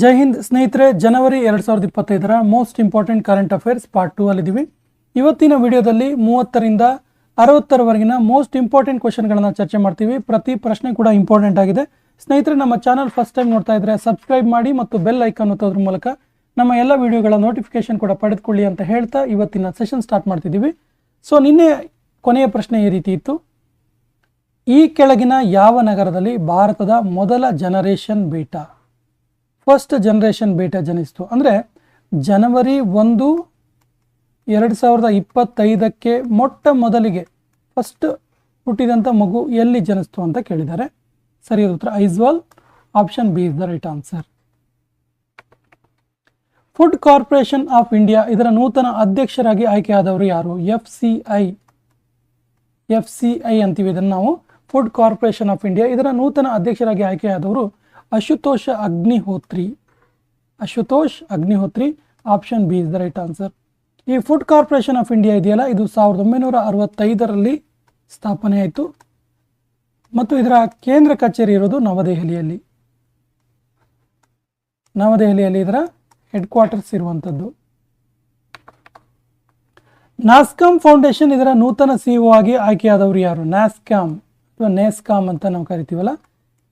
ಜೈ ಹಿಂದ್ ಸ್ನೇಹಿತರೆ, ಜನವರಿ ಎರಡು ಸಾವಿರದ ಇಪ್ಪತ್ತೈದರ most important current affairs part two ಅಲ್ಲಿದ್ದೀವಿ. ಇವತ್ತಿನ ವಿಡಿಯೋದಲ್ಲಿ ಮೂವತ್ತರಿಂದ ಅರವತ್ತರವರೆಗಿನ ಮೋಸ್ಟ್ ಇಂಪಾರ್ಟೆಂಟ್ ಕ್ವಶನ್ಗಳನ್ನು ಚರ್ಚೆ ಮಾಡ್ತೀವಿ. ಪ್ರತಿ ಪ್ರಶ್ನೆ ಕೂಡ ಇಂಪಾರ್ಟೆಂಟ್ ಆಗಿದೆ. ಸ್ನೇಹಿತರೆ, ನಮ್ಮ ಚಾನಲ್ ಫಸ್ಟ್ ಟೈಮ್ ನೋಡ್ತಾ ಇದ್ರೆ ಸಬ್ಸ್ಕ್ರೈಬ್ ಮಾಡಿ ಮತ್ತು ಬೆಲ್ ಐಕಾನ್ ಒತ್ತೋದ್ರ ಮೂಲಕ ನಮ್ಮ ಎಲ್ಲ ವಿಡಿಯೋಗಳ ನೋಟಿಫಿಕೇಶನ್ ಕೂಡ ಪಡೆದುಕೊಳ್ಳಿ ಅಂತ ಹೇಳ್ತಾ ಇವತ್ತಿನ ಸೆಷನ್ ಸ್ಟಾರ್ಟ್ ಮಾಡ್ತಿದ್ದೀವಿ. ಸೊ ನಿನ್ನೆ ಕೊನೆಯ ಪ್ರಶ್ನೆ ಈ ರೀತಿ ಇತ್ತು. ಈ ಕೆಳಗಿನ ಯಾವ ನಗರದಲ್ಲಿ ಭಾರತದ ಮೊದಲ generation beta first generation beta ಜನಿಸ್ತು. ಅಂದರೆ ಜನವರಿ ಒಂದು ಎರಡು ಸಾವಿರದ ಇಪ್ಪತ್ತೈದಕ್ಕೆ ಮೊಟ್ಟ ಮೊದಲಿಗೆ ಫಸ್ಟ್ ಹುಟ್ಟಿದಂಥ ಮಗು ಎಲ್ಲಿ ಜನಿಸ್ತು ಅಂತ ಕೇಳಿದ್ದಾರೆ. ಸರಿಯಾದ ಉತ್ತರ Aizawl option B is the right answer Food Corporation of India ಇದರ ನೂತನ ಅಧ್ಯಕ್ಷರಾಗಿ ಆಯ್ಕೆಯಾದವರು ಯಾರು? F C I F C I ಅಂತೀವಿ ಇದನ್ನು ನಾವು. ಫುಡ್ ಕಾರ್ಪೊರೇಷನ್ ಆಫ್ ಇಂಡಿಯಾ ಇದರ ನೂತನ ಅಧ್ಯಕ್ಷರಾಗಿ ಆಯ್ಕೆಯಾದವರು Ashutosh Agnihotri. Ashutosh Agnihotri option B is the right answer ಈ ಫುಡ್ ಕಾರ್ಪೊರೇಷನ್ ಆಫ್ ಇಂಡಿಯಾ ಇದೆಯಲ್ಲ, ಇದು ಸಾವಿರದ ಒಂಬೈನೂರ ಅರವತ್ತೈದರಲ್ಲಿ ಸ್ಥಾಪನೆ ಆಯಿತು. ಮತ್ತು ಇದರ ಕೇಂದ್ರ ಕಚೇರಿ ಇರೋದು ನವದೆಹಲಿಯಲ್ಲಿ. ನವದೆಹಲಿಯಲ್ಲಿ ಇದರ ಹೆಡ್ ಕ್ವಾರ್ಟರ್ಸ್ ಇರುವಂಥದ್ದು. ನಾಸ್ಕಾಮ್ ಫೌಂಡೇಶನ್ ಇದರ ನೂತನ ಸಿಇಒ ಆಗಿ ಆಯ್ಕೆಯಾದವರು ಯಾರು? ನ್ಯಾಸ್ಕಾಮ್ ಅಥವಾ ನೇಸ್ಕಾಮ್ ಅಂತ ನಾವು ಕರಿತೀವಲ್ಲ.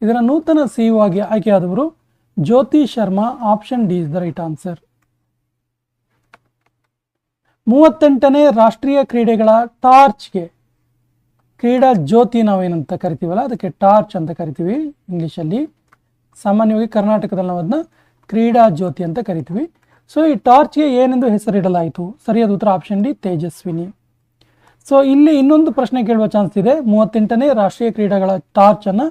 ಇದರ ನೂತನ ಸಿಇಒ ಆಗಿ ಆಯ್ಕೆಯಾದವರು Jyoti Sharma option D is the right answer ಮೂವತ್ತೆಂಟನೇ ರಾಷ್ಟ್ರೀಯ ಕ್ರೀಡೆಗಳ ಟಾರ್ಚ್ಗೆ ಕ್ರೀಡಾ ಜ್ಯೋತಿ ನಾವೇನಂತ ಕರಿತೀವಲ್ಲ, ಅದಕ್ಕೆ ಟಾರ್ಚ್ ಅಂತ ಕರಿತೀವಿ ಇಂಗ್ಲೀಷಲ್ಲಿ. ಸಾಮಾನ್ಯವಾಗಿ ಕರ್ನಾಟಕದಲ್ಲಿ ನಾವು ಅದನ್ನ ಕ್ರೀಡಾ ಜ್ಯೋತಿ ಅಂತ ಕರಿತೀವಿ. ಸೊ ಈ ಟಾರ್ಚ್ಗೆ ಏನೆಂದು ಹೆಸರಿಡಲಾಯಿತು? ಸರಿಯಾದ ಉತ್ತರ ಆಪ್ಷನ್ ಡಿ ತೇಜಸ್ವಿನಿ. ಸೊ ಇಲ್ಲಿ ಇನ್ನೊಂದು ಪ್ರಶ್ನೆ ಕೇಳುವ ಚಾನ್ಸ್ ಇದೆ. ಮೂವತ್ತೆಂಟನೇ ರಾಷ್ಟ್ರೀಯ ಕ್ರೀಡೆಗಳ ಟಾರ್ಚ್ ಅನ್ನ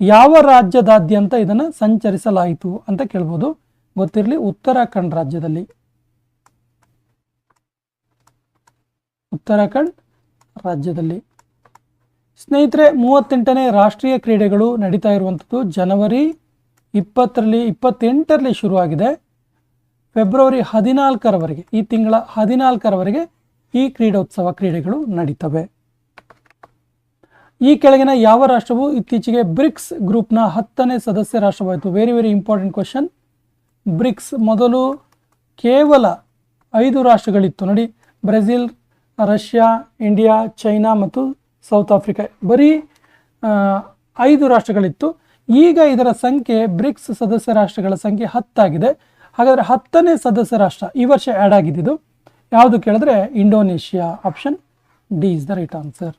ಯಾವ ರಾಜ್ಯದಾದ್ಯಂತ ಇದನ್ನು ಸಂಚರಿಸಲಾಯಿತು ಅಂತ ಕೇಳ್ಬೋದು. ಗೊತ್ತಿರಲಿ ಉತ್ತರಾಖಂಡ್ ರಾಜ್ಯದಲ್ಲಿ. ಉತ್ತರಾಖಂಡ್ ರಾಜ್ಯದಲ್ಲಿ. ಸ್ನೇಹಿತರೆ, ಮೂವತ್ತೆಂಟನೇ ರಾಷ್ಟ್ರೀಯ ಕ್ರೀಡೆಗಳು ನಡೀತಾ ಇರುವಂಥದ್ದು ಜನವರಿ ಇಪ್ಪತ್ತರಲ್ಲಿ, ಇಪ್ಪತ್ತೆಂಟರಲ್ಲಿ ಶುರುವಾಗಿದೆ. ಫೆಬ್ರವರಿ ಹದಿನಾಲ್ಕರವರೆಗೆ, ಈ ತಿಂಗಳ ಹದಿನಾಲ್ಕರವರೆಗೆ ಈ ಕ್ರೀಡೋತ್ಸವ ಕ್ರೀಡೆಗಳು ನಡೀತವೆ. ಈ ಕೆಳಗಿನ ಯಾವ ರಾಷ್ಟ್ರವು ಇತ್ತೀಚೆಗೆ ಬ್ರಿಕ್ಸ್ ಗ್ರೂಪ್ನ ಹತ್ತನೇ ಸದಸ್ಯ ರಾಷ್ಟ್ರವಾಯಿತು? Very very important question BRICS ಮೊದಲು ಕೇವಲ ಐದು ರಾಷ್ಟ್ರಗಳಿತ್ತು. ನೋಡಿ, ಬ್ರೆಜಿಲ್, ರಷ್ಯಾ, ಇಂಡಿಯಾ, ಚೈನಾ ಮತ್ತು ಸೌತ್ ಆಫ್ರಿಕಾ. ಬರೀ ಐದು ರಾಷ್ಟ್ರಗಳಿತ್ತು. ಈಗ ಇದರ ಸಂಖ್ಯೆ ಬ್ರಿಕ್ಸ್ ಸದಸ್ಯ ರಾಷ್ಟ್ರಗಳ ಸಂಖ್ಯೆ ಹತ್ತಾಗಿದೆ ಹಾಗಾದರೆ ಹತ್ತನೇ ಸದಸ್ಯ ರಾಷ್ಟ್ರ ಈ ವರ್ಷ ಆ್ಯಡ್ ಆಗಿದ್ದು, ಯಾವುದು ಕೇಳಿದ್ರೆ Indonesia option D is the right answer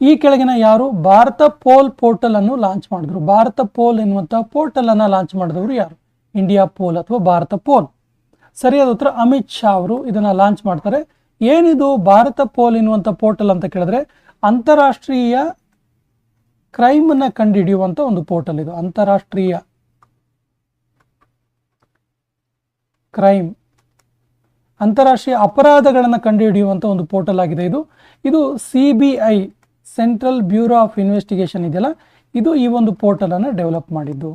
ಈ ಕೆಳಗಿನ ಯಾರು? ಭಾರತ ಪೋಲ್ ಪೋರ್ಟಲ್ ಅನ್ನು ಲಾಂಚ್ ಮಾಡಿದ್ರು. ಭಾರತ ಪೋಲ್ ಎನ್ನುವಂಥ ಪೋರ್ಟಲ್ ಅನ್ನು ಲಾಂಚ್ ಮಾಡಿದವರು ಯಾರು? ಇಂಡಿಯಾ ಪೋಲ್ ಅಥವಾ ಭಾರತ ಪೋಲ್. ಸರಿಯಾದ ಉತ್ತರ, ಅಮಿತ್ ಶಾ ಅವರು ಇದನ್ನ ಲಾಂಚ್ ಮಾಡ್ತಾರೆ. ಏನಿದು ಭಾರತ ಪೋಲ್ ಎನ್ನುವಂಥ ಪೋರ್ಟಲ್ ಅಂತ ಕೇಳಿದ್ರೆ ಅಂತಾರಾಷ್ಟ್ರೀಯ ಕ್ರೈಮ್ ಅನ್ನ ಕಂಡುಹಿಡಿಯುವಂತ ಒಂದು ಪೋರ್ಟಲ್ ಇದು. ಅಂತಾರಾಷ್ಟ್ರೀಯ ಕ್ರೈಮ್. ಅಂತಾರಾಷ್ಟ್ರೀಯ ಅಪರಾಧಗಳನ್ನು ಕಂಡುಹಿಡಿಯುವಂಥ ಒಂದು ಪೋರ್ಟಲ್ ಆಗಿದೆ ಇದು. ಇದು C B I Central Bureau of Investigation ಇದೆಯಲ್ಲ? ಇದು ಈ ಒಂದು ಪೋರ್ಟಲನ್ನು ಡೆವಲಪ್ ಮಾಡಿದ್ದು.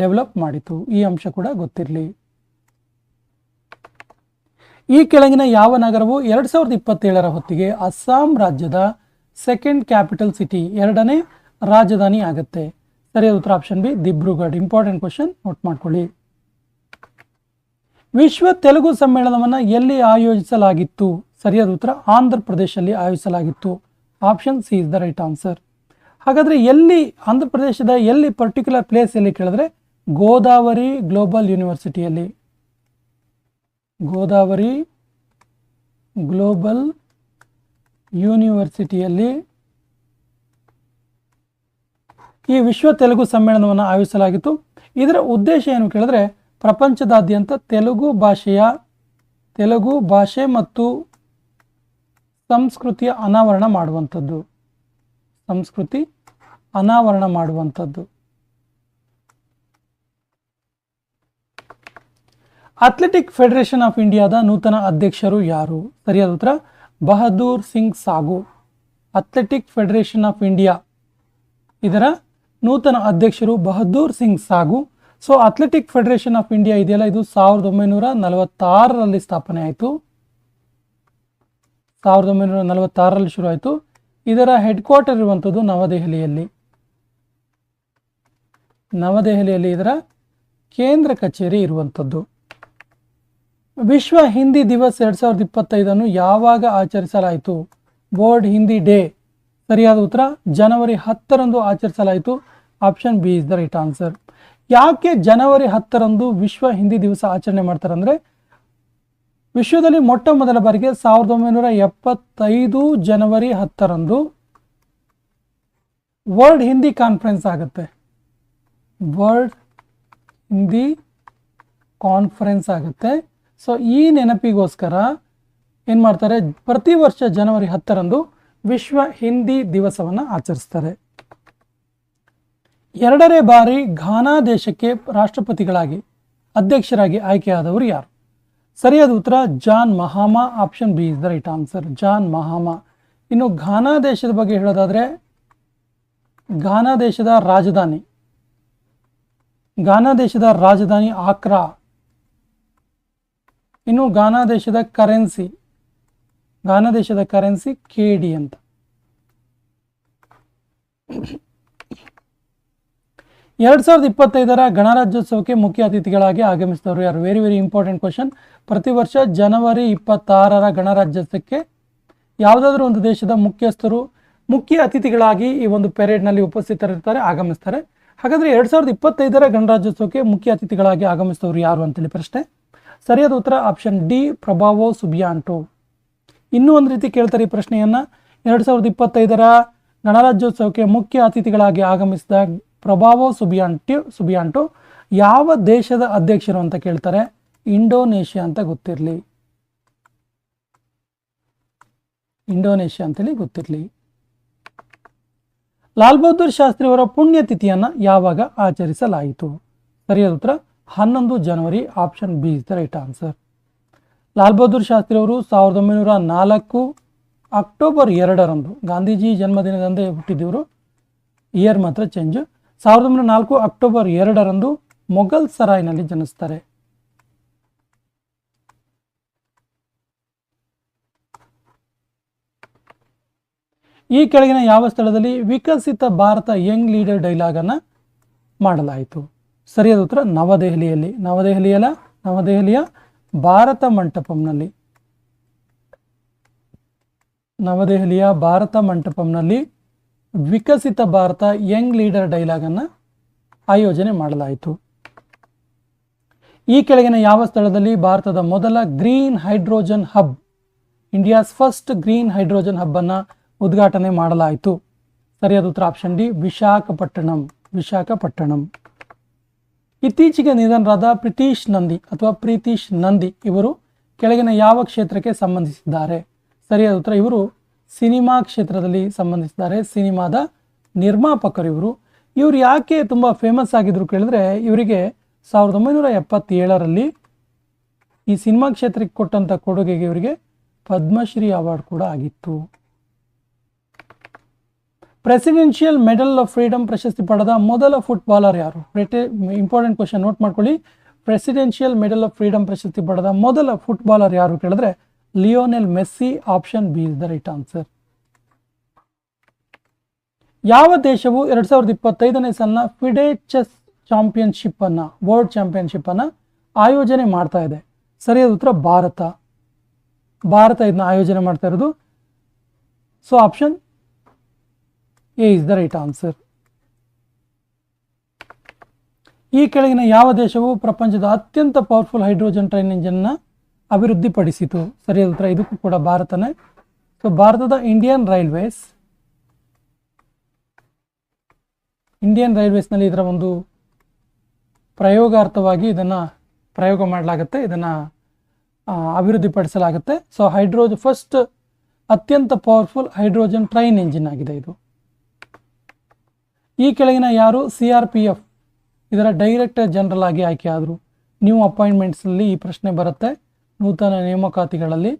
ಡೆವಲಪ್ ಮಾಡಿತು ಈ ಅಂಶ ಕೂಡ ಗೊತ್ತಿರಲಿ. ಈ ಕೆಳಗಿನ ಯಾವ ನಗರವು ಎರಡು ಸಾವಿರದ ಇಪ್ಪತ್ತೇಳರ ಹೊತ್ತಿಗೆ ಅಸ್ಸಾಂ ರಾಜ್ಯದ ಸೆಕೆಂಡ್ ಕ್ಯಾಪಿಟಲ್ ಸಿಟಿ ಎರಡನೇ ರಾಜಧಾನಿ ಆಗುತ್ತೆ. ಸರಿಯಾದ ಉತ್ತರ option B Dibrugarh important question note ಮಾಡ್ಕೊಳ್ಳಿ. ವಿಶ್ವ ತೆಲುಗು ಸಮ್ಮೇಳನವನ್ನು ಎಲ್ಲಿ ಆಯೋಜಿಸಲಾಗಿತ್ತು? ಸರಿಯಾದ ಉತ್ತರ ಆಂಧ್ರ ಪ್ರದೇಶದಲ್ಲಿ ಆಯೋಜಿಸಲಾಗಿತ್ತು. Option C is the right answer ಹಾಗಾದರೆ ಎಲ್ಲಿ ಆಂಧ್ರ ಪ್ರದೇಶದ ಎಲ್ಲಿ ಪರ್ಟಿಕ್ಯುಲರ್ ಪ್ಲೇಸ್ ಎಲ್ಲಿ ಕೇಳಿದ್ರೆ ಗೋದಾವರಿ ಗ್ಲೋಬಲ್ ಯೂನಿವರ್ಸಿಟಿಯಲ್ಲಿ ಗೋದಾವರಿ ಗ್ಲೋಬಲ್ ಯೂನಿವರ್ಸಿಟಿಯಲ್ಲಿ ಈ ವಿಶ್ವ ತೆಲುಗು ಸಮ್ಮೇಳನವನ್ನು ಆಯೋಜಿಸಲಾಗಿತ್ತು. ಇದರ ಉದ್ದೇಶ ಏನು ಕೇಳಿದ್ರೆ ಪ್ರಪಂಚದಾದ್ಯಂತ ತೆಲುಗು ಭಾಷೆಯ, ತೆಲುಗು ಭಾಷೆ ಮತ್ತು ಸಂಸ್ಕೃತಿಯ ಅನಾವರಣ ಮಾಡುವಂಥದ್ದು. ಸಂಸ್ಕೃತಿ ಅನಾವರಣ ಮಾಡುವಂಥದ್ದು. ಅಥ್ಲೆಟಿಕ್ ಫೆಡರೇಷನ್ ಆಫ್ ಇಂಡಿಯಾದ ನೂತನ ಅಧ್ಯಕ್ಷರು ಯಾರು? ಸರಿಯಾದ ಉತ್ತರ, ಬಹದ್ದೂರ್ ಸಿಂಗ್ ಸಾಗು. ಅಥ್ಲೆಟಿಕ್ ಫೆಡರೇಷನ್ ಆಫ್ ಇಂಡಿಯಾ ಇದರ ನೂತನ ಅಧ್ಯಕ್ಷರು Bahadur Singh Sagoo. So Athletic Federation of India ಇದೆಯಲ್ಲ, ಇದು ಸಾವಿರದ ಒಂಬೈನೂರ ನಲವತ್ತಾರರಲ್ಲಿ ಸ್ಥಾಪನೆ ಆಯಿತು. ಸಾವಿರದ ಒಂಬೈನೂರ ನಲವತ್ತಾರರಲ್ಲಿ ಶುರುವಾಯಿತು. ಇದರ ಹೆಡ್ ಕ್ವಾರ್ಟರ್ ಇರುವಂಥದ್ದು ನವದೆಹಲಿಯಲ್ಲಿ. ನವದೆಹಲಿಯಲ್ಲಿ ಇದರ ಕೇಂದ್ರ ಕಚೇರಿ ಇರುವಂಥದ್ದು. ವಿಶ್ವ ಹಿಂದಿ ದಿವಸ್ ಎರಡು ಸಾವಿರದ ಇಪ್ಪತ್ತೈದನ್ನು ಯಾವಾಗ ಆಚರಿಸಲಾಯಿತು? ಬೋರ್ಡ್ ಹಿಂದಿ ಡೇ ಸರಿಯಾದ ಉತ್ತರ, ಜನವರಿ ಹತ್ತರಂದು ಆಚರಿಸಲಾಯಿತು. Option B is the right answer ಯಾಕೆ ಜನವರಿ ಹತ್ತರಂದು ವಿಶ್ವ ಹಿಂದಿ ದಿವಸ ಆಚರಣೆ ಮಾಡ್ತಾರೆ ಅಂದರೆ ವಿಶ್ವದಲ್ಲಿ ಮೊಟ್ಟ ಮೊದಲ ಬಾರಿಗೆ ಸಾವಿರದ ಒಂಬೈನೂರ ಎಪ್ಪತ್ತೈದು ಜನವರಿ ಹತ್ತರಂದು ವರ್ಲ್ಡ್ ಹಿಂದಿ ಕಾನ್ಫರೆನ್ಸ್ ಆಗುತ್ತೆ. ವರ್ಲ್ಡ್ ಹಿಂದಿ ಕಾನ್ಫರೆನ್ಸ್ ಆಗುತ್ತೆ. ಸೊ ಈ ನೆನಪಿಗೋಸ್ಕರ ಏನು ಮಾಡ್ತಾರೆ? ಪ್ರತಿ ವರ್ಷ ಜನವರಿ ಹತ್ತರಂದು ವಿಶ್ವ ಹಿಂದಿ ದಿವಸವನ್ನು ಆಚರಿಸ್ತಾರೆ. ಎರಡನೇ ಬಾರಿ ಘಾನಾ ದೇಶಕ್ಕೆ ರಾಷ್ಟ್ರಪತಿಗಳಾಗಿ ಅಧ್ಯಕ್ಷರಾಗಿ ಆಯ್ಕೆಯಾದವರು ಯಾರು? ಸರಿಯಾದ ಉತ್ತರ, John ಮಹಾಮಾ option B is the right answer John ಮಹಾಮಾ. ಇನ್ನು ಘಾನಾ ದೇಶದ ಬಗ್ಗೆ ಹೇಳೋದಾದರೆ, ಘಾನಾ ದೇಶದ ರಾಜಧಾನಿ. ಘಾನಾ ದೇಶದ ರಾಜಧಾನಿ ಆಕ್ರಾ. ಇನ್ನು ಘಾನಾ ದೇಶದ ಕರೆನ್ಸಿ. ಘಾನಾ ದೇಶದ ಕರೆನ್ಸಿ ಕೆ ಡಿ ಅಂತ. ಎರಡ್ ಸಾವಿರದ ಇಪ್ಪತ್ತೈದರ ಗಣರಾಜ್ಯೋತ್ಸವಕ್ಕೆ ಮುಖ್ಯ ಅತಿಥಿಗಳಾಗಿ ಆಗಮಿಸಿದವರು ಯಾರು? ವೆರಿ ವೆರಿ ಇಂಪಾರ್ಟೆಂಟ್ ಕ್ವಶನ್ ಪ್ರತಿ ವರ್ಷ ಜನವರಿ ಇಪ್ಪತ್ತಾರರ ಗಣರಾಜ್ಯೋತ್ಸವಕ್ಕೆ ಯಾವುದಾದ್ರೂ ಒಂದು ದೇಶದ ಮುಖ್ಯಸ್ಥರು, ಮುಖ್ಯ ಅತಿಥಿಗಳಾಗಿ ಈ ಒಂದು ಪೆರೇಡ್ನಲ್ಲಿ ಉಪಸ್ಥಿತರಿರ್ತಾರೆ, ಆಗಮಿಸ್ತಾರೆ. ಹಾಗಾದ್ರೆ ಎರಡ್ ಸಾವಿರದ ಇಪ್ಪತ್ತೈದರ ಗಣರಾಜ್ಯೋತ್ಸವಕ್ಕೆ ಮುಖ್ಯ ಅತಿಥಿಗಳಾಗಿ ಆಗಮಿಸಿದವರು ಯಾರು ಅಂತೇಳಿ ಪ್ರಶ್ನೆ. ಸರಿಯಾದ ಉತ್ತರ ಆಪ್ಷನ್ ಡಿ, ಪ್ರಭಾವೋ ಸುಬಿಯಾಂಟು. ಇನ್ನೂ ಒಂದು ರೀತಿ ಕೇಳ್ತಾರೆ ಈ ಪ್ರಶ್ನೆಯನ್ನ. ಎರಡ್ ಸಾವಿರದ ಇಪ್ಪತ್ತೈದರ ಗಣರಾಜ್ಯೋತ್ಸವಕ್ಕೆ ಮುಖ್ಯ ಅತಿಥಿಗಳಾಗಿ ಆಗಮಿಸಿದ ಪ್ರಭಾವೋ ಸುಬಿಯಾಂಟಿ ಸುಬಿಯಾಂಟು, ಯಾವ ದೇಶದ ಅಧ್ಯಕ್ಷರು ಅಂತ ಕೇಳ್ತಾರೆ? ಇಂಡೋನೇಷ್ಯಾ ಅಂತ ಗೊತ್ತಿರಲಿ. ಇಂಡೋನೇಷ್ಯಾ ಅಂತೇಳಿ ಗೊತ್ತಿರಲಿ. ಲಾಲ್ ಬಹದ್ದೂರ್ ಶಾಸ್ತ್ರಿ ಅವರ ಪುಣ್ಯತಿಥಿಯನ್ನ ಯಾವಾಗ ಆಚರಿಸಲಾಯಿತು? ಸರಿಯಾದ ಉತ್ತರ, ಹನ್ನೊಂದು ಜನವರಿ, option B is the right answer. Lal Bahadur Shastri ಅವರು ಸಾವಿರದ ಒಂಬೈನೂರ ನಾಲ್ಕು ಅಕ್ಟೋಬರ್ ಎರಡರಂದು ಗಾಂಧೀಜಿ ಜನ್ಮದಿನದಂದೇ ಹುಟ್ಟಿದವರು. ಇಯರ್ ಮಾತ್ರ ಚೇಂಜ್. ಸಾವಿರದ ಒಂಬೈನೂರ ನಾಲ್ಕು ಅಕ್ಟೋಬರ್ ಎರಡರಂದು ಮೊಘಲ್ ಸರಾಯ್ನಲ್ಲಿ ಜನಿಸ್ತಾರೆ. ಈ ಕೆಳಗಿನ ಯಾವ ಸ್ಥಳದಲ್ಲಿ Viksit Bharat young leader dialogue ಅನ್ನು ಮಾಡಲಾಯಿತು? ಸರಿಯಾದ ಉತ್ತರ ನವದೆಹಲಿಯಲ್ಲಿ. ನವದೆಹಲಿಯಲ್ಲ? ನವದೆಹಲಿಯ ಭಾರತ ಮಂಟಪಂನಲ್ಲಿ. ನವದೆಹಲಿಯ Bharat ಮಂಟಪಂನಲ್ಲಿ Viksit Bharat young leader dialogue ಅನ್ನ ಆಯೋಜನೆ ಮಾಡಲಾಯಿತು. ಈ ಕೆಳಗಿನ ಯಾವ ಸ್ಥಳದಲ್ಲಿ ಭಾರತದ ಮೊದಲ green hydrogen hub, India's first green hydrogen hub ಅನ್ನ ಉದ್ಘಾಟನೆ ಮಾಡಲಾಯಿತು. ಸರಿಯಾದ ಉತ್ತರ ಆಪ್ಷನ್ ಡಿ, ವಿಶಾಖಪಟ್ಟಣಂ ವಿಶಾಖಪಟ್ಟಣಂ. ಇತ್ತೀಚೆಗೆ ನಿಧನರಾದ ಪ್ರೀತೀಶ್ ನಂದಿ ಅಥವಾ ಪ್ರೀತೀಶ್ ನಂದಿ ಇವರು ಕೆಳಗಿನ ಯಾವ ಕ್ಷೇತ್ರಕ್ಕೆ ಸಂಬಂಧಿಸಿದ್ದಾರೆ? ಸರಿಯಾದ ಉತ್ತರ ಇವರು ಸಿನಿಮಾ ಕ್ಷೇತ್ರದಲ್ಲಿ ಸಂಬಂಧಿಸಿದ್ದಾರೆ. ಸಿನಿಮಾದ ನಿರ್ಮಾಪಕರು ಇವರು. ಇವರು ಯಾಕೆ ತುಂಬ ಫೇಮಸ್ ಆಗಿದ್ರು ಕೇಳಿದ್ರೆ, ಇವರಿಗೆ ಸಾವಿರದ ಒಂಬೈನೂರ ಎಪ್ಪತ್ತೇಳರಲ್ಲಿ ಈ ಸಿನಿಮಾ ಕ್ಷೇತ್ರಕ್ಕೆ ಕೊಟ್ಟಂಥ ಕೊಡುಗೆಗೆ ಇವರಿಗೆ ಪದ್ಮಶ್ರೀ ಅವಾರ್ಡ್ ಕೂಡ ಆಗಿತ್ತು. ಪ್ರೆಸಿಡೆನ್ಷಿಯಲ್ ಮೆಡಲ್ ಆಫ್ ಫ್ರೀಡಮ್ ಪ್ರಶಸ್ತಿ ಪಡೆದ ಮೊದಲ ಫುಟ್ಬಾಲರ್ ಯಾರು? ಇಂಪಾರ್ಟೆಂಟ್ ಕ್ವಶನ್ ನೋಟ್ ಮಾಡ್ಕೊಳ್ಳಿ. ಪ್ರೆಸಿಡೆನ್ಷಿಯಲ್ ಮೆಡಲ್ ಆಫ್ ಫ್ರೀಡಮ್ ಪ್ರಶಸ್ತಿ ಪಡೆದ ಮೊದಲ ಫುಟ್ಬಾಲರ್ ಯಾರು ಕೇಳಿದ್ರೆ Lionel Messi option B is the right answer. ಯಾವ ದೇಶವು ಎರಡ್ ಸಾವಿರದ ಇಪ್ಪತ್ತೈದನೇ ಸಾಲಿನ ಫಿಡೆ ಚೆಸ್ ಚಾಂಪಿಯನ್ಶಿಪ್ ಅನ್ನ ವರ್ಲ್ಡ್ ಚಾಂಪಿಯನ್ಶಿಪ್ ಅನ್ನ ಆಯೋಜನೆ ಮಾಡ್ತಾ ಇದೆ? ಸರಿಯಾದ ಉತ್ತರ ಭಾರತ. ಭಾರತ ಇದನ್ನ ಆಯೋಜನೆ ಮಾಡ್ತಾ ಇರೋದು. So option A is the right answer ಈ ಕೆಳಗಿನ ಯಾವ ದೇಶವು ಪ್ರಪಂಚದ ಅತ್ಯಂತ ಪವರ್ಫುಲ್ ಹೈಡ್ರೋಜನ್ ಟ್ರೈನ್ ಇಂಜಿನ್ನ ಅಭಿವೃದ್ಧಿಪಡಿಸಿತು. ಸರಿಯಾದ ಉತ್ತರ ಇದಕ್ಕೂ ಕೂಡ ಭಾರತನೇ. ಸೊ ಭಾರತದ ಇಂಡಿಯನ್ ರೈಲ್ವೇಸ್ ಇಂಡಿಯನ್ ರೈಲ್ವೇಸ್ನಲ್ಲಿ ಇದರ ಒಂದು ಪ್ರಯೋಗಾರ್ಥವಾಗಿ ಇದನ್ನು ಪ್ರಯೋಗ ಮಾಡಲಾಗುತ್ತೆ, ಇದನ್ನು ಅಭಿವೃದ್ಧಿಪಡಿಸಲಾಗುತ್ತೆ. ಸೊ ಹೈಡ್ರೋಜ್ ಫಸ್ಟ್ ಅತ್ಯಂತ ಪವರ್ಫುಲ್ ಹೈಡ್ರೋಜನ್ ಟ್ರೈನ್ ಇಂಜಿನ್ ಆಗಿದೆ ಇದು. ಈ ಕೆಳಗಿನ ಯಾರು? ಸಿ ಆರ್ ಪಿ ಎಫ್ ಇದರ ಡೈರೆಕ್ಟರ್ ಜನರಲ್ ಆಗಿ ಆಯ್ಕೆ ಆದರು. ನ್ಯೂ ಅಪಾಯಿಂಟ್ಮೆಂಟ್ಸಲ್ಲಿ ಈ ಪ್ರಶ್ನೆ ಬರುತ್ತೆ. ನೂತನ ನೇಮಕಾತಿಗಳಲ್ಲಿ.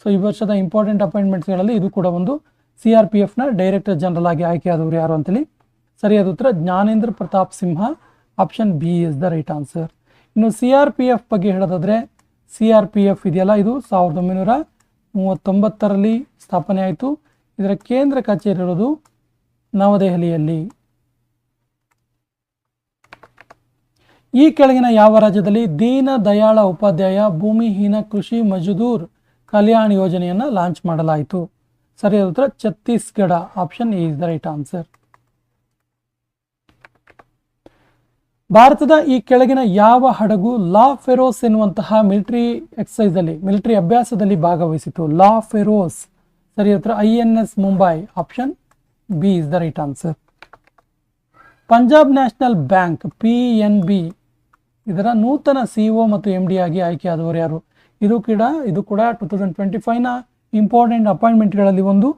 ಸೊ ಈ ವರ್ಷದ ಇಂಪಾರ್ಟೆಂಟ್ ಅಪಾಯಿಂಟ್ಮೆಂಟ್ಸ್ಗಳಲ್ಲಿ ಇದು ಕೂಡ ಒಂದು ಸಿ ಆರ್ ಪಿ ಎಫ್ನ ಡೈರೆಕ್ಟರ್ ಜನರಲ್ ಆಗಿ ಆಯ್ಕೆಯಾದವರು ಯಾರು ಅಂತೇಳಿ. ಸರಿಯಾದ ಉತ್ತರ Gyanendra Pratap Singh option B is the right answer ಇನ್ನು ಸಿ ಆರ್ ಪಿ ಎಫ್ ಬಗ್ಗೆ ಹೇಳೋದಾದರೆ ಸಿ ಆರ್ ಪಿ ಎಫ್ ಇದೆಯಲ್ಲ, ಇದು ಸಾವಿರದ ಒಂಬೈನೂರ ಮೂವತ್ತೊಂಬತ್ತರಲ್ಲಿ ಸ್ಥಾಪನೆ ಆಯಿತು. ಇದರ ಕೇಂದ್ರ ಕಚೇರಿ ಇರೋದು ನವದೆಹಲಿಯಲ್ಲಿ. ಈ ಕೆಳಗಿನ ಯಾವ ರಾಜ್ಯದಲ್ಲಿ ದೀನ ದಯಾಳ ಉಪಾಧ್ಯಾಯ ಭೂಮಿಹೀನ ಕೃಷಿ ಮಜದೂರ್ ಕಲ್ಯಾಣ ಯೋಜನೆಯನ್ನು ಲಾಂಚ್ ಮಾಡಲಾಯಿತು? ಸರಿಯಾದ ಉತ್ತರ Chhattisgarh. Option is the right answer. ಭಾರತದ ಈ ಕೆಳಗಿನ ಯಾವ ಹಡಗು ಲಾ ಫೆರೋಸ್ ಎನ್ನುವಂತಹ ಮಿಲಿಟರಿ ಎಕ್ಸಸೈಸ್ ಅಲ್ಲಿ ಮಿಲಿಟರಿ ಅಭ್ಯಾಸದಲ್ಲಿ ಭಾಗವಹಿಸಿತು? La Perouse. ಸರಿ, ಉತ್ತರ I N S Mumbai. Option B is the right answer. Punjab National Bank, P N B. ಇದರ ನೂತನ ಸಿಇಒ ಮತ್ತು ಎಂ ಡಿ ಆಗಿ ಆಯ್ಕೆಯಾದವರು ಯಾರು? ಇದು ಕೂಡ ಇದು ಕೂಡ ಟೂ ತೌಸಂಡ್ ಟ್ವೆಂಟಿ ಫೈವ್ನ ಇಂಪಾರ್ಟೆಂಟ್ ಅಪಾಯಿಂಟ್ಮೆಂಟ್ಗಳಲ್ಲಿ ಒಂದು.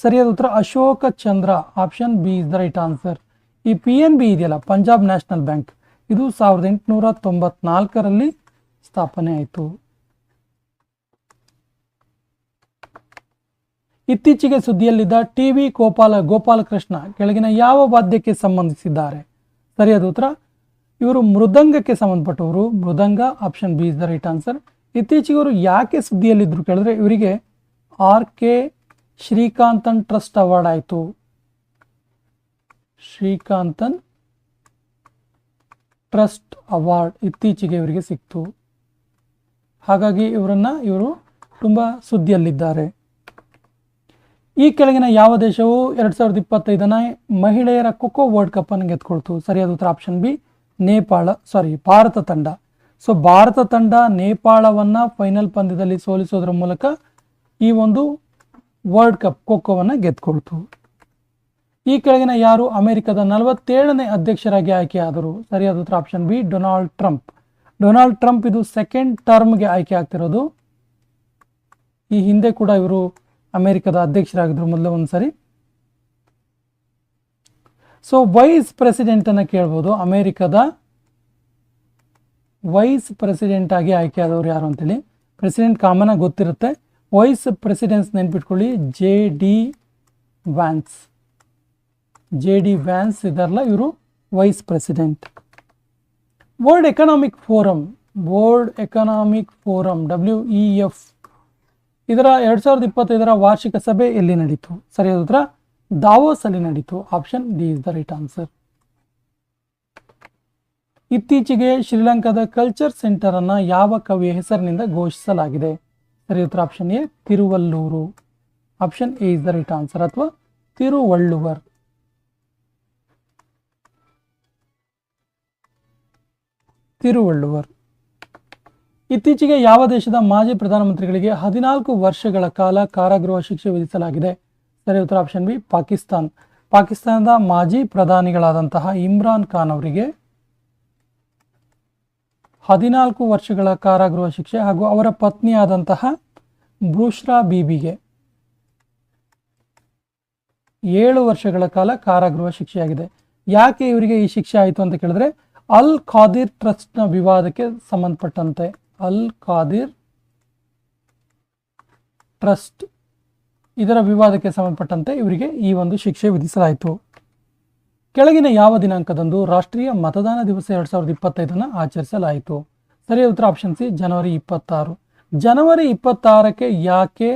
ಸರಿಯಾದ ಉತ್ತರ Ashok Chandra option B is the right answer ಈ ಪಿ ಎನ್ ಬಿ ಇದೆಯಲ್ಲ ಪಂಜಾಬ್ ನ್ಯಾಷನಲ್ ಬ್ಯಾಂಕ್ ಇದು ಸಾವಿರದ ಎಂಟುನೂರ ತೊಂಬತ್ನಾಲ್ಕರಲ್ಲಿ ಸ್ಥಾಪನೆ ಆಯಿತು. ಇತ್ತೀಚೆಗೆ ಸುದ್ದಿಯಲ್ಲಿದ್ದ ಟಿ ವಿ ಗೋಪಾಲ ಗೋಪಾಲಕೃಷ್ಣ ಕೆಳಗಿನ ಯಾವ ವಾದ್ಯಕ್ಕೆ ಸಂಬಂಧಿಸಿದ್ದಾರೆ? ಸರಿಯಾದ ಉತ್ತರ ಇವರು ಮೃದಂಗಕ್ಕೆ ಸಂಬಂಧಪಟ್ಟವರು. Mridanga option B is the right answer ಇತ್ತೀಚೆಗೆ ಇವರು ಯಾಕೆ ಸುದ್ದಿಯಲ್ಲಿದ್ದರು ಕೇಳಿದ್ರೆ ಇವರಿಗೆ R K Srikanthan trust award ಆಯಿತು. ಶ್ರೀಕಾಂತನ್ ಟ್ರಸ್ಟ್ ಅವಾರ್ಡ್ ಇತ್ತೀಚೆಗೆ ಇವರಿಗೆ ಸಿಕ್ತು. ಹಾಗಾಗಿ ಇವರನ್ನ ಇವರು ತುಂಬ ಸುದ್ದಿಯಲ್ಲಿದ್ದಾರೆ. ಈ ಕೆಳಗಿನ ಯಾವ ದೇಶವು ಎರಡ್ ಸಾವಿರದ ಇಪ್ಪತ್ತೈದನ ಮಹಿಳೆಯರ ಖೋಖೋ ವರ್ಲ್ಡ್ ಕಪ್ ಅನ್ನು ಗೆದ್ಕೊಳ್ತು? ಸರಿಯಾದ ಉತ್ತರ option B Nepal sorry Bharat ತಂಡ. ಸೊ ಭಾರತ ತಂಡ ನೇಪಾಳವನ್ನ ಫೈನಲ್ ಪಂದ್ಯದಲ್ಲಿ ಸೋಲಿಸೋದ್ರ ಮೂಲಕ ಈ ಒಂದು ವರ್ಲ್ಡ್ ಕಪ್ ಖೋಖೋವನ್ನು ಗೆದ್ಕೊಳ್ತು. ಈ ಕೆಳಗಿನ ಯಾರು? ಅಮೆರಿಕದ ನಲವತ್ತೇಳನೇ ಅಧ್ಯಕ್ಷರಾಗಿ ಆಯ್ಕೆಯಾದರು. ಸರಿಯಾದ ಉತ್ತರ option B Donald Trump Donald Trump ಇದು ಸೆಕೆಂಡ್ ಟರ್ಮ್ಗೆ ಆಯ್ಕೆ ಆಗ್ತಿರೋದು. ಈ ಹಿಂದೆ ಕೂಡ ಇವರು ಅಮೆರಿಕದ ಅಧ್ಯಕ್ಷರಾಗಿದ್ದರು ಮೊದಲು ಒಂದ್ಸರಿ. ಸೊ ವೈಸ್ ಪ್ರೆಸಿಡೆಂಟ್ ಅನ್ನ ಕೇಳ್ಬೋದು. ಅಮೇರಿಕದ ವೈಸ್ ಪ್ರೆಸಿಡೆಂಟ್ ಆಗಿ ಆಯ್ಕೆಯಾದವರು ಯಾರು ಅಂತೇಳಿ. ಪ್ರೆಸಿಡೆಂಟ್ ಕಾಮನ್ ಆಗಿ ಗೊತ್ತಿರುತ್ತೆ. ವೈಸ್ ಪ್ರೆಸಿಡೆಂಟ್ಸ್ ನೆನ್ಪಿಟ್ಕೊಳ್ಳಿ. J D Vance J D Vance ಇದಾರಲ್ಲ, ಇವರು vice president world economic forum world economic forum W E F ಇದರ ಎರಡ್ ಸಾವಿರದ ಇಪ್ಪತ್ತೈದರ ವಾರ್ಷಿಕ ಸಭೆ ಎಲ್ಲಿ ನಡೀತು? ಸರಿ ಉತ್ತರ ದಾವೋಸ್ ಅಲ್ಲಿ ನಡೀತು. Option D is the right answer ಇತ್ತೀಚೆಗೆ ಶ್ರೀಲಂಕಾದ ಕಲ್ಚರ್ ಸೆಂಟರ್ ಅನ್ನ ಯಾವ ಕವಿಯ ಹೆಸರಿನಿಂದ ಘೋಷಿಸಲಾಗಿದೆ? ಸರಿ, ಉತ್ತರ option A, Tiruvallur. Option A is the right answer ಅಥವಾ ತಿರುವಳ್ಳುವರ್ ತಿರುವಳ್ಳುವರ್ ಇತ್ತೀಚೆಗೆ ಯಾವ ದೇಶದ ಮಾಜಿ ಪ್ರಧಾನಮಂತ್ರಿಗಳಿಗೆ ಹದಿನಾಲ್ಕು ವರ್ಷಗಳ ಕಾಲ ಕಾರಾಗೃಹ ಶಿಕ್ಷೆ ವಿಧಿಸಲಾಗಿದೆ? ಸರಿ, ಉತ್ತರ ಆಪ್ಷನ್ ಬಿ ಪಾಕಿಸ್ತಾನ್. ಪಾಕಿಸ್ತಾನದ ಮಾಜಿ ಪ್ರಧಾನಿಗಳಾದಂತಹ ಇಮ್ರಾನ್ ಖಾನ್ ಅವರಿಗೆ ಹದಿನಾಲ್ಕು ವರ್ಷಗಳ ಕಾರಾಗೃಹ ಶಿಕ್ಷೆ ಹಾಗೂ ಅವರ ಪತ್ನಿಯಾದಂತಹ ಬ್ರೂಶ್ರಾ ಬೀಬಿಗೆ ಏಳು ವರ್ಷಗಳ ಕಾಲ ಕಾರಾಗೃಹ ಶಿಕ್ಷೆಯಾಗಿದೆ. ಯಾಕೆ ಇವರಿಗೆ ಈ ಶಿಕ್ಷೆ ಆಯಿತು ಅಂತ ಕೇಳಿದ್ರೆ, ಅಲ್ ಖಾದಿರ್ ಟ್ರಸ್ಟ್ನ ವಿವಾದಕ್ಕೆ ಸಂಬಂಧಪಟ್ಟಂತೆ, ಅಲ್ ಖಾದಿರ್ ಟ್ರಸ್ಟ್ ಇದರ ವಿವಾದಕ್ಕೆ ಸಂಬಂಧಪಟ್ಟಂತೆ ಇವರಿಗೆ ಈ ಒಂದು ಶಿಕ್ಷೆ ವಿಧಿಸಲಾಯಿತು. ಕೆಳಗಿನ ಯಾವ ದಿನಾಂಕದಂದು ರಾಷ್ಟ್ರೀಯ ಮತದಾನ ದಿವಸ ಎರಡ್ ಸಾವಿರದ ಇಪ್ಪತ್ತೈದನ್ನು ಆಚರಿಸಲಾಯಿತು. ಸರಿಯಾದ ಉತ್ತರ ಆಪ್ಷನ್ ಸಿ, ಜನವರಿ ಇಪ್ಪತ್ತಾರು. ಜನವರಿ ಇಪ್ಪತ್ತಾರಕ್ಕೆ ಯಾಕೆ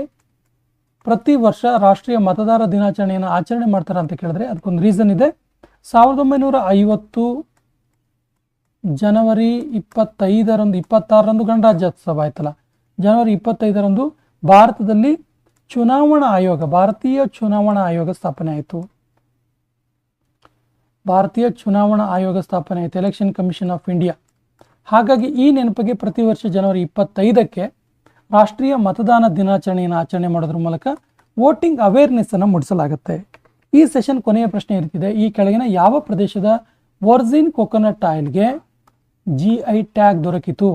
ಪ್ರತಿ ವರ್ಷ ರಾಷ್ಟ್ರೀಯ ಮತದಾರ ದಿನಾಚರಣೆಯನ್ನು ಆಚರಣೆ ಮಾಡ್ತಾರೆ ಅಂತ ಕೇಳಿದ್ರೆ ಅದಕ್ಕೊಂದು ರೀಸನ್ ಇದೆ. ಸಾವಿರದ ಒಂಬೈನೂರ ಐವತ್ತು ಜನವರಿ ಇಪ್ಪತ್ತೈದರಂದು, ಇಪ್ಪತ್ತಾರರಂದು ಗಣರಾಜ್ಯೋತ್ಸವ ಆಯ್ತಲ್ಲ. ಜನವರಿ ಇಪ್ಪತ್ತೈದರಂದು ಭಾರತದಲ್ಲಿ ಚುನಾವಣಾ ಆಯೋಗ, ಭಾರತೀಯ ಚುನಾವಣಾ ಆಯೋಗ ಸ್ಥಾಪನೆ ಆಯಿತು. ಭಾರತೀಯ ಚುನಾವಣಾ ಆಯೋಗ ಸ್ಥಾಪನೆ ಆಯಿತು ಎಲೆಕ್ಷನ್ ಕಮಿಷನ್ ಆಫ್ ಇಂಡಿಯಾ ಹಾಗಾಗಿ ಈ ನೆನಪಿಗೆ ಪ್ರತಿ ವರ್ಷ ಜನವರಿ ಇಪ್ಪತ್ತೈದಕ್ಕೆ ರಾಷ್ಟ್ರೀಯ ಮತದಾನ ದಿನಾಚರಣೆಯನ್ನು ಆಚರಣೆ ಮಾಡೋದ್ರ ಮೂಲಕ ವೋಟಿಂಗ್ ಅವೇರ್ನೆಸ್ ಅನ್ನು ಮೂಡಿಸಲಾಗುತ್ತೆ. ಈ ಸೆಷನ್ ಕೊನೆಯ ಪ್ರಶ್ನೆ ಇರ್ತಿದೆ ಈ ಕೆಳಗಿನ ಯಾವ ಪ್ರದೇಶದ ವರ್ಜಿನ್ ಕೊಕೊನಟ್ ಆಯಿಲ್ಗೆ ಜಿ ಐ ಟ್ಯಾಗ್ ದೊರಕಿತು?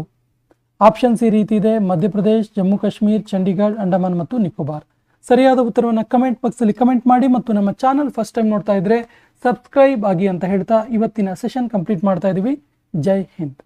ಆಪ್ಷನ್ಸ್ ಈ ರೀತಿ ಇದೆ. ಮಧ್ಯಪ್ರದೇಶ್ ಜಮ್ಮು ಕಾಶ್ಮೀರ್, ಚಂಡೀಗಢ, ಅಂಡಮಾನ್ ಮತ್ತು ನಿಕೋಬಾರ್ ಸರಿಯಾದ ಉತ್ತರವನ್ನು ಕಮೆಂಟ್ ಬಾಕ್ಸಲ್ಲಿ ಕಮೆಂಟ್ ಮಾಡಿ ಮತ್ತು ನಮ್ಮ ಚಾನಲ್ ಫಸ್ಟ್ ಟೈಮ್ ನೋಡ್ತಾ ಇದ್ರೆ ಸಬ್ಸ್ಕ್ರೈಬ್ ಆಗಿ ಅಂತ ಹೇಳ್ತಾ ಇವತ್ತಿನ ಸೆಷನ್ ಕಂಪ್ಲೀಟ್ ಮಾಡ್ತಾ ಇದ್ದೀವಿ ಜೈ ಹಿಂದ್.